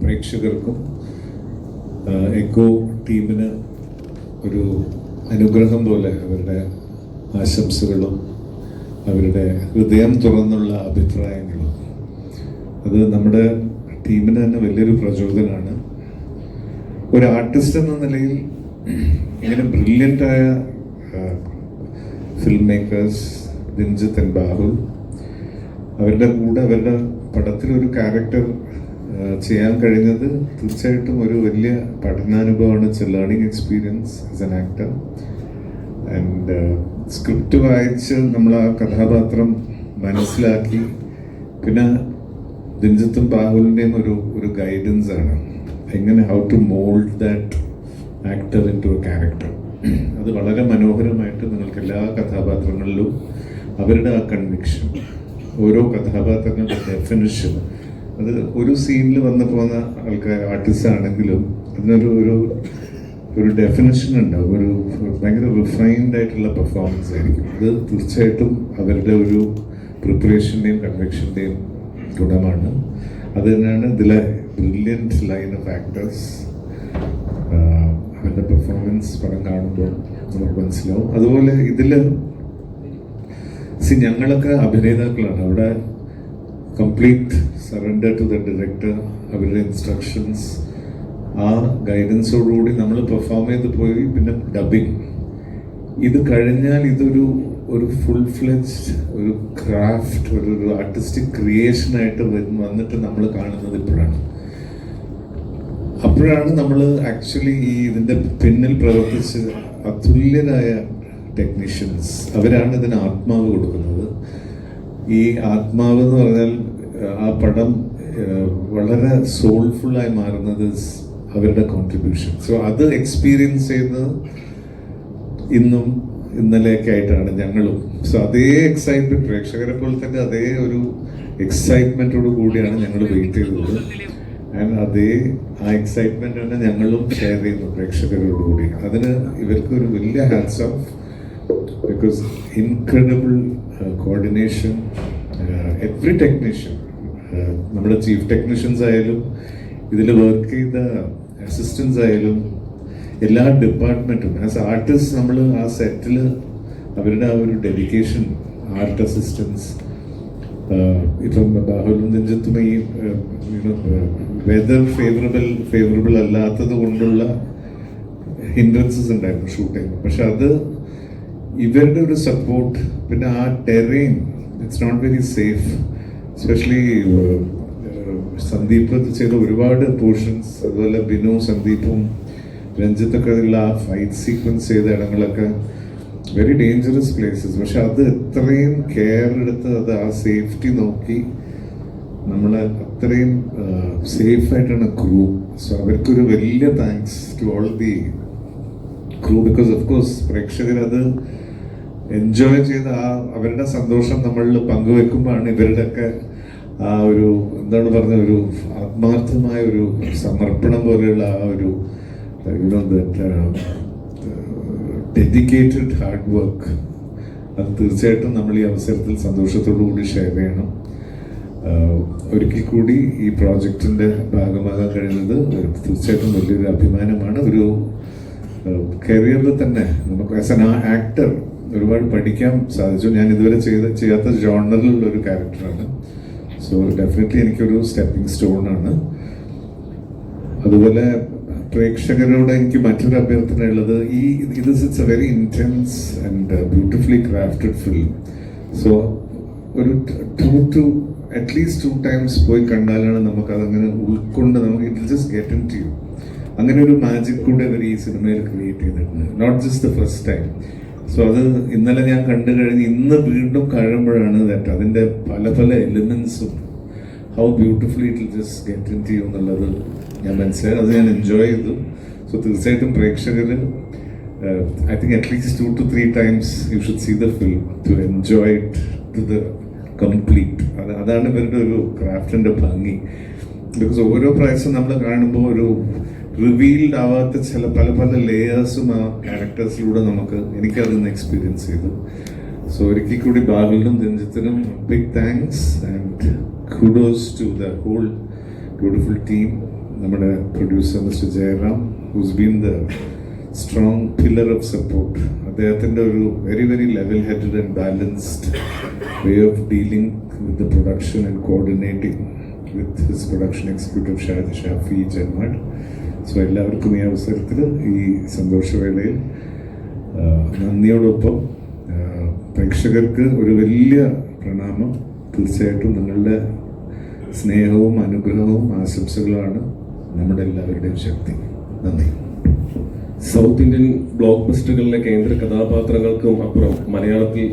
പ്രേക്ഷകർക്കും എക്കോ ടീമിന് ഒരു അനുഗ്രഹം പോലെ അവരുടെ ആശംസകളും അവരുടെ ഹൃദയം തുറന്നുള്ള അഭിപ്രായങ്ങളും. അത് നമ്മുടെ ടീമിന് തന്നെ വലിയൊരു പ്രചോദനമാണ് ഒരു ആർട്ടിസ്റ്റ് എന്ന നിലയിൽ ഇങ്ങനെ ബ്രില്യന്റായ ഫിലിം മേക്കേഴ്സ് ആൻഡ് ബാഹുൽ അവരുടെ കൂടെ അവരുടെ പടത്തിൽ ഒരു ക്യാരക്ടർ ചെയ്യാൻ കഴിഞ്ഞത് തീർച്ചയായിട്ടും ഒരു വലിയ പഠനാനുഭവമാണ് it's a learning experience as an actor and script വായിച്ച് നമ്മൾ ആ കഥാപാത്രം മനസ്സിലാക്കി. പിന്നെ ദിൻജിത്തും ബാഹുലിന്റെയും ഒരു ഒരു ഗൈഡൻസ് ആണ്. എങ്ങനെ how to mould that actor into a character അത് വളരെ മനോഹരമായിട്ട് നിങ്ങൾക്ക് എല്ലാ കഥാപാത്രങ്ങളിലും അവരുടെ ആ കൺവിക്ഷൻ ഓരോ കഥാപാത്രങ്ങളുടെ ഡെഫിനിഷൻ അത് ഒരു സീനിൽ വന്നു പോകുന്ന ആൾക്കാർ ആർട്ടിസ്റ്റ് ആണെങ്കിലും അതിനൊരു ഒരു ഒരു ഡെഫിനേഷൻ ഉണ്ടാവും ഒരു ഭയങ്കര റിഫൈൻഡ് ആയിട്ടുള്ള പെർഫോമൻസ് ആയിരിക്കും. അത് തീർച്ചയായിട്ടും അവരുടെ ഒരു പ്രിപ്പറേഷന്റെയും കൺവെക്ഷന്റെയും ഗുണമാണ്. അത് തന്നെയാണ് ഇതിലെ ബ്രില്യന്റ് ലൈൻ ഓഫ് ആക്ടേഴ്സ് അവരുടെ പെർഫോമൻസ് പടം കാണുമ്പോൾ നമുക്ക് മനസ്സിലാവും. അതുപോലെ ഇതിൽ സി ഞങ്ങളൊക്കെ അഭിനേതാക്കളാണ്. അവിടെ complete surrender to the director അവരുടെ ഇൻസ്ട്രക്ഷൻസ് ആ ഗൈഡൻസോടുകൂടി നമ്മൾ പെർഫോം ചെയ്ത് പോയി പിന്നെ ഡബിങ് ഇത് കഴിഞ്ഞാൽ ഇതൊരു ഒരു ഫുൾ ഫ്ലെജ്ഡ് ഒരു ക്രാഫ്റ്റ് ഒരു ഒരു ആർട്ടിസ്റ്റിക് ക്രിയേഷനായിട്ട് വന്നിട്ട് നമ്മൾ കാണുന്നത് ഇപ്പോഴാണ്. അപ്പോഴാണ് നമ്മൾ ആക്ച്വലി ഈ ഇതിന്റെ പിന്നിൽ പ്രവർത്തിച്ച് അതുല്യരായ ടെക്നീഷ്യൻസ് അവരാണ് ഇതിന് ആത്മാവ് കൊടുക്കുന്നത്. ഈ ആത്മാവ് എന്ന് പറഞ്ഞാൽ ആ പടം വളരെ സോൾഫുള്ളായി മാറുന്നത് അവരുടെ കോൺട്രിബ്യൂഷൻ സോ അത് എക്സ്പീരിയൻസ് ചെയ്യുന്നത് ഇന്നും ഇന്നലെയൊക്കെ ആയിട്ടാണ് ഞങ്ങളും. സോ അതേ എക്സൈറ്റ്മെന്റ് പ്രേക്ഷകരെ പോലെ തന്നെ അതേ ഒരു എക്സൈറ്റ്മെന്റോട് കൂടിയാണ് ഞങ്ങൾ വെയിറ്റ് ചെയ്തത്. ആൻഡ് അതേ ആ എക്സൈറ്റ്മെന്റ് തന്നെ ഞങ്ങളും ഷെയർ ചെയ്യുന്നു പ്രേക്ഷകരോട് കൂടി. അതിന് ഇവർക്ക് ഒരു വലിയ hands off because incredible coordination every technician നമ്മുടെ ചീഫ് ടെക്നീഷ്യൻസ് ആയാലും ഇതിൽ വർക്ക് ചെയ്ത അസിസ്റ്റൻസ് ആയാലും എല്ലാ ഡിപ്പാർട്ട്മെന്റും ആസ് ആർട്ടിസ്റ്റ് നമ്മൾ ആ സെറ്റിൽ അവരുടെ ആ ഒരു ഡെഡിക്കേഷൻ ആർട്ട് അസിസ്റ്റൻസ് ഇപ്പം ബാഹുലും നെഞ്ചത്തും ഈ വെതർ ഫേവറബിൾ ഫേവറബിൾ അല്ലാത്തത് കൊണ്ടുള്ള ഹിൻഡ്രൻസസ് ഉണ്ടായിരുന്നു ഷൂട്ടിങ് പക്ഷെ അത് ഇവരുടെ ഒരു സപ്പോർട്ട് പിന്നെ ആ terrain it's not very safe especially Sandeep ചെയ്ത ഒരുപാട് പോർഷൻസ് അതുപോലെ ബിനു സന്ദീപും രഞ്ജിത്തൊക്കെ ഉള്ള ആ ഫൈറ്റ് സീക്വൻസ് ചെയ്ത ഇടങ്ങളൊക്കെ വെരി ഡേഞ്ചറസ് പ്ലേസസ് പക്ഷെ അത് എത്രയും കെയർ എടുത്ത് അത് ആ സേഫ്റ്റി നോക്കി നമ്മൾ അത്രയും സേഫ് ആയിട്ടാണ് ക്രൂ സോ അവർക്കൊരു വലിയ thanks to all the crew because of course പ്രേക്ഷകർ അത് എൻജോയ് ചെയ്ത് ആ അവരുടെ സന്തോഷം നമ്മളിൽ പങ്കുവെക്കുമ്പോഴാണ് ഇവരുടെയൊക്കെ ആ ഒരു എന്താണ് പറഞ്ഞ ഒരു ആത്മാർത്ഥമായ ഒരു സമർപ്പണം പോലെയുള്ള ആ ഒരു ഡെഡിക്കേറ്റഡ് ഹാർഡ് വർക്ക് അത് തീർച്ചയായിട്ടും നമ്മൾ ഈ അവസരത്തിൽ സന്തോഷത്തോടു കൂടി ഷെയർ ചെയ്യണം. ഒരിക്കൽ കൂടി ഈ പ്രോജക്റ്റിന്റെ ഭാഗമാകാൻ കഴിയുന്നത് തീർച്ചയായിട്ടും വലിയൊരു അഭിമാനമാണ്. ഒരു കരിയറിൽ തന്നെ നമുക്ക് ആസ് എൻ ആക്ടർ ഒരുപാട് പഠിക്കാൻ സാധിച്ചു. ഞാൻ ഇതുവരെ ചെയ്ത ചെയ്യാത്ത ജോണറിലുള്ള ഒരു ക്യാരക്ടറാണ് സോ ഡെഫിനറ്റ്ലി എനിക്കൊരു സ്റ്റെപ്പിംഗ് സ്റ്റോൺ ആണ്. അതുപോലെ പ്രേക്ഷകരോട് എനിക്ക് മറ്റൊരു അഭ്യർത്ഥന ഉള്ളത് ഈ ഇത് it's a very intense and beautifully crafted film so ഒരു two two at least two times പോയി കണ്ടാലാണ് നമുക്ക് അതങ്ങനെ ഉൾക്കൊണ്ട് നമുക്ക് it just get into you അങ്ങനെ ഒരു മാജിക് കൂടെ അവർ ഈ സിനിമയിൽ ക്രിയേറ്റ് ചെയ്തിട്ടുണ്ട്. Not just the first time so അത് ഇന്നലെ ഞാൻ കണ്ടു കഴിഞ്ഞ് ഇന്ന് വീണ്ടും കഴിയുമ്പോഴാണ് ദാറ്റ് അതിന്റെ പല പല എലിമെൻസും how beautifully it just get into എന്നുള്ളത് ഞാൻ മനസ്സിലായി. അത് ഞാൻ എൻജോയ് ചെയ്തു. സോ തീർച്ചയായിട്ടും പ്രേക്ഷകർ I think at least two to three times you should see the film to enjoy it to the complete അത് അതാണ് ഇവരുടെ ഒരു ക്രാഫ്റ്റിന്റെ ഭംഗി. ബിക്കോസ് ഓരോ പ്രാവശ്യം നമ്മൾ കാണുമ്പോൾ ഒരു റിവീൽഡ് ആവാത്ത ചില പല പല ലേയേഴ്സും ആ ക്യാരക്ടേഴ്സിലൂടെ നമുക്ക് എനിക്കതൊന്ന് എക്സ്പീരിയൻസ് ചെയ്തു. സോ ഒരിക്കൽ കൂടി ബാബലിനും രഞ്ജിത്തിനും big thanks and kudos to the whole beautiful team നമ്മുടെ producer mister Jayaram who's been the strong pillar of support അദ്ദേഹത്തിന്റെ ഒരു very very level headed and balanced way of dealing with the production and coordinating with his production executive Shaji Shafi ജന്മാഡ് so എല്ലാവർക്കും ഈ അവസരത്തിൽ ഈ സന്തോഷവേളയിൽ നന്ദിയോടൊപ്പം പ്രേക്ഷകർക്ക് ഒരു വലിയ പ്രണാമം. തീർച്ചയായിട്ടും നിങ്ങളുടെ സ്നേഹവും അനുഗ്രഹവും ആശംസകളാണ് നമ്മുടെ എല്ലാവരുടെയും ശക്തി. നന്ദി. സൗത്ത് ഇന്ത്യൻ ബ്ലോക്ക് ബസ്റ്ററുകളിലെ കേന്ദ്ര കഥാപാത്രങ്ങൾക്കും അപ്പുറം മലയാളത്തിൽ